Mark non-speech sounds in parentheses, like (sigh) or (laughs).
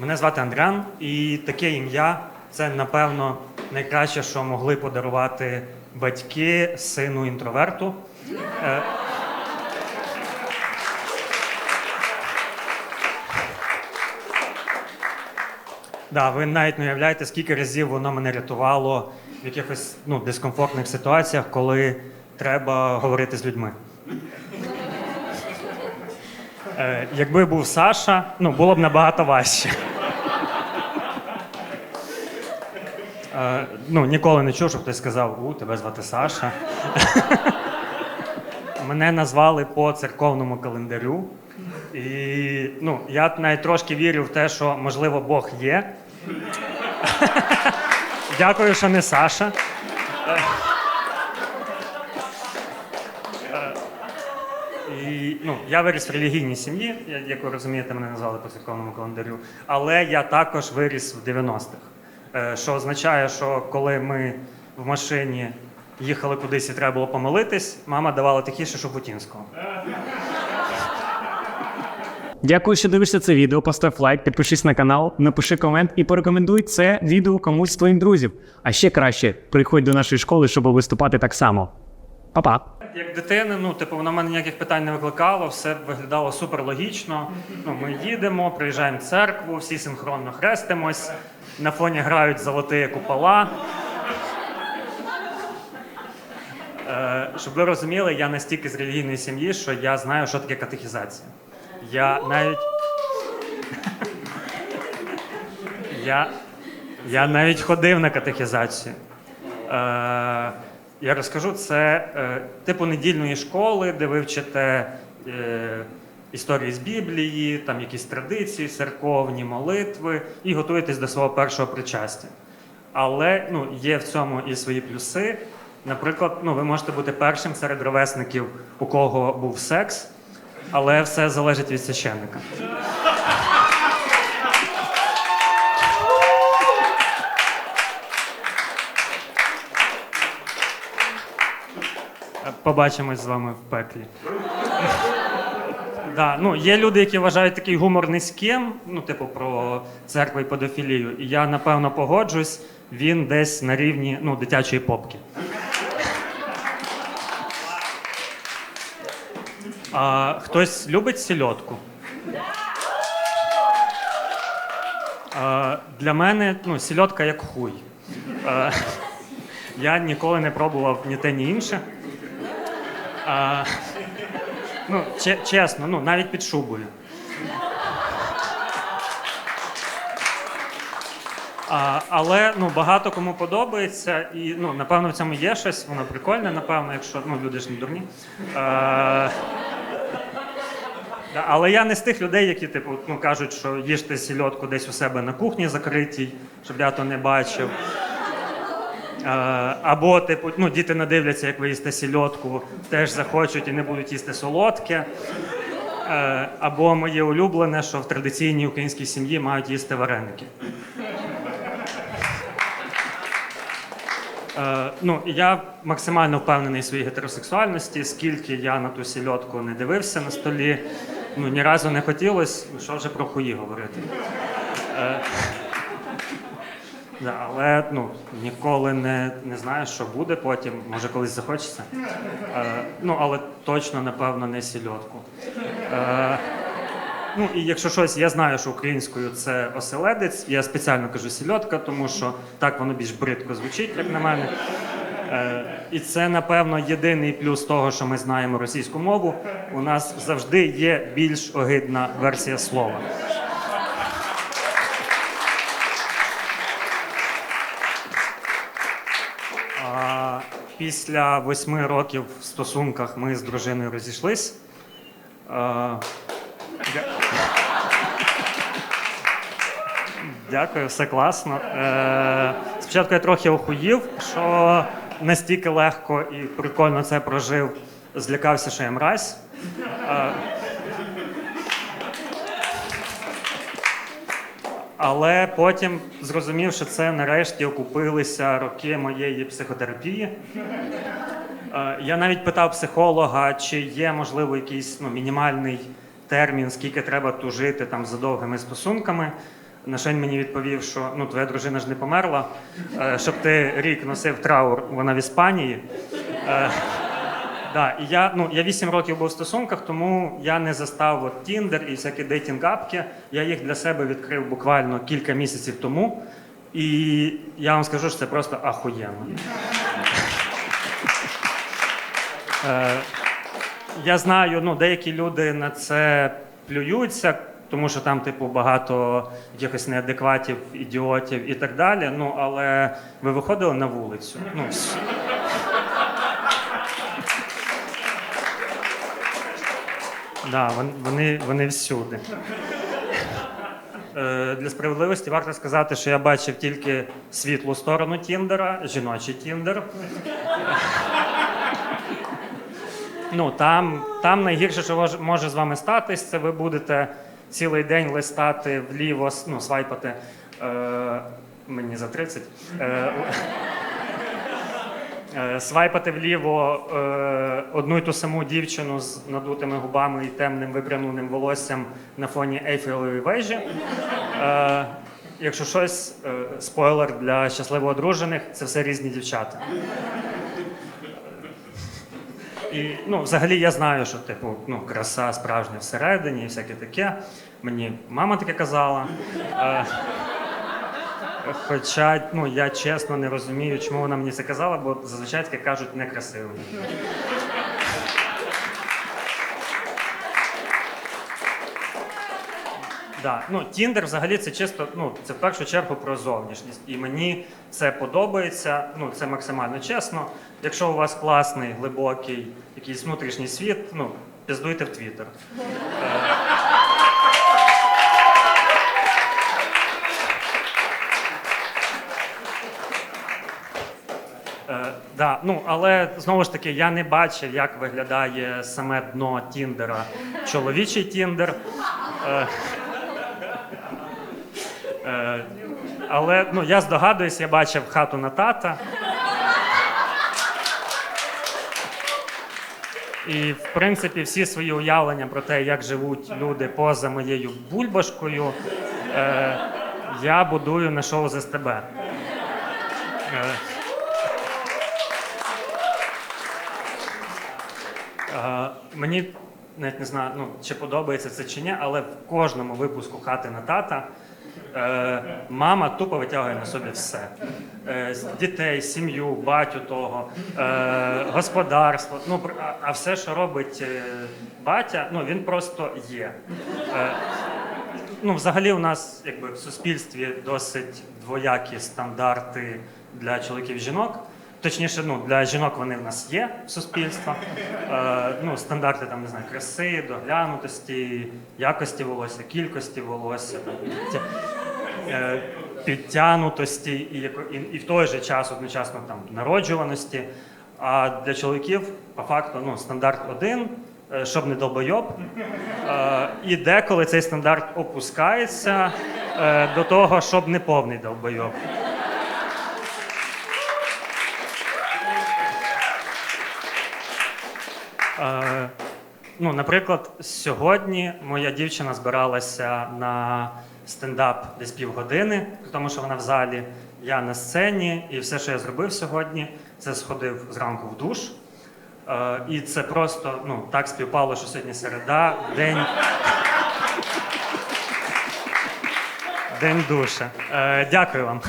Мене звати Андрян, і таке ім'я це, напевно, найкраще, що могли подарувати батьки сину інтроверту. Е, Да, ви навіть не уявляєте, скільки разів воно мене рятувало в якихось ну, дискомфортних ситуаціях, коли треба говорити з людьми. Е, якби був Саша, ну, було б набагато важче. Е, ну, ніколи не чув, щоб хтось сказав, у, тебе звати Саша. Мене назвали по церковному календарю. І ну, я навіть трошки вірю в те, що, можливо, Бог є. Дякую, що не Саша. І, ну, я виріс в релігійній сім'ї, як ви розумієте, мене назвали по церковному календарю. Але я також виріс в 90-х. Е, Що означає, що коли ми в машині їхали кудись і треба було помолитись, мама давала тихіше Шепутінського. Дякую, що дивишся це відео. Постав лайк, підпишись на канал, напиши комент і порекомендуй це відео комусь з твоїм друзів. А ще краще, приходь до нашої школи, щоб виступати так само. Па-па! Як дитина, ну типу, воно в мене ніяких питань не викликало, все виглядало супер логічно. Ну, ми їдемо, приїжджаємо в церкву, всі синхронно хрестимось, на фоні грають золоті купола. Е, щоб ви розуміли, я настільки з релігійної сім'ї, що я знаю, що таке катехізація. Я навіть. (laughs) я, я навіть ходив на катехізацію. Е, я розкажу, це е, типу недільної школи, де ви вчите е, історії з Біблії, там якісь традиції, церковні молитви і готуєтесь до свого першого причастя. Але ну, є в цьому і свої плюси. Наприклад, ну, ви можете бути першим серед ровесників, у кого був секс, але все залежить від священника. Побачимось з вами в пеклі. Да, ну, є люди, які вважають такий гумор низьким, ну, типу, про церкву і педофілію. І я, напевно, погоджусь, він десь на рівні ну, дитячої попки. А, хтось любить сільотку? А, для мене ну, сільотка як хуй. А, я ніколи не пробував ні те, ні інше. А, ну, че- чесно, ну, навіть під шубою. А, але ну, багато кому подобається, і ну, напевно в цьому є щось, воно прикольне, напевно, якщо ну, люди ж не дурні. А, але я не з тих людей, які типу, ну, кажуть, що їжте сільотку десь у себе на кухні закритій, щоб я то не бачив. Е, Або, типу, ну, діти надивляться, як ви їсте сільотку, теж захочуть і не будуть їсти солодке. Е, Або моє улюблене, що в традиційній українській сім'ї мають їсти вареники. Е, ну, я максимально впевнений в своїй гетеросексуальності, скільки я на ту сільотку не дивився на столі, ну ні разу не хотілося, що вже про хуї говорити. Да, але ну, ніколи не, не знаєш, що буде потім, може колись захочеться. Е, ну, але точно, напевно, не сільотку. Е, ну, і якщо щось, я знаю, що українською це оселедець, я спеціально кажу сільотка, тому що так воно більш бридко звучить, як на мене. Е, і це, напевно, єдиний плюс того, що ми знаємо російську мову. У нас завжди є більш огидна версія слова. Після восьми років в стосунках ми з дружиною розійшлись. Дякую, все класно. Е, спочатку я трохи охуїв, що настільки легко і прикольно це прожив. Злякався, що я мразь. Але потім зрозумів, що це нарешті окупилися роки моєї психотерапії. Е, Я навіть питав психолога, чи є можливо якийсь ну, мінімальний термін, скільки треба тужити там за довгими стосунками. На що він мені відповів, що ну, твоя дружина ж не померла, е, щоб ти рік носив траур, вона в Іспанії. Да, і я, ну, я 8 років був в стосунках, тому я не застав от Tinder і всякі дейтинг-апки. Я їх для себе відкрив буквально кілька місяців тому. І я вам скажу, що це просто ахуєнно. Е, я знаю, ну, деякі люди на це плюються, тому що там, типу, багато якихось неадекватів, ідіотів і так далі. Ну, але ви виходили на вулицю. Ну, Да, вон- вони, вони всюди. Е, Для справедливості варто сказати, що я бачив тільки світлу сторону Тіндера, жіночий Тіндер. Ну, там, там найгірше, що мож- може з вами статись, це ви будете цілий день листати вліво, с- ну, свайпати. Е, мені за 30. Е, Е, Свайпати вліво е, одну й ту саму дівчину з надутими губами і темним випрямленим волоссям на фоні Ейфелевої вежі. Е, якщо щось, е, спойлер для щасливо одружених, це все різні дівчата. І ну, взагалі я знаю, що типу, ну, краса справжня всередині і всяке таке. Мені мама таке казала. Е, Хоча ну, я чесно не розумію, чому вона мені це казала, бо зазвичай таке кажуть некрасиво. Да. Ну, Тіндер взагалі це чисто, ну, це в першу чергу про зовнішність. І мені це подобається, ну, це максимально чесно. Якщо у вас класний, глибокий якийсь внутрішній світ, ну, піздуйте в Твіттер. Да, ну, але знову ж таки, я не бачив, як виглядає саме дно Тіндера, чоловічий Тіндер. Е, е, але ну, я здогадуюсь, я бачив хату на тата. І, в принципі, всі свої уявлення про те, як живуть люди поза моєю бульбашкою, е, я будую на шоу з СТБ Е, мені навіть не знаю, ну, чи подобається це чи ні, але в кожному випуску хати на тата е, мама тупо витягує на собі все: е, дітей, сім'ю, батю того, е, господарство. Ну, а, а все, що робить е, батя, ну він просто є. Е, ну, взагалі, у нас якби в суспільстві досить двоякі стандарти для чоловіків і жінок. Точніше, ну, для жінок вони в нас є в суспільства. Е, ну, стандарти там, не знаю, краси, доглянутості, якості волосся, кількості волосся, е, підтянутості і, і, і в той же час одночасно там, народжуваності. А для чоловіків, по факту, ну, стандарт один, е, щоб не долбойоб. Е, і деколи цей стандарт опускається е, до того, щоб не повний долбойоб. Е, ну, наприклад, сьогодні моя дівчина збиралася на стендап десь півгодини, при тому, що вона в залі, я на сцені, і все, що я зробив сьогодні, це сходив зранку в душ. Е, і це просто ну, так співпало, що сьогодні середа, день. День душа. Е, дякую вам.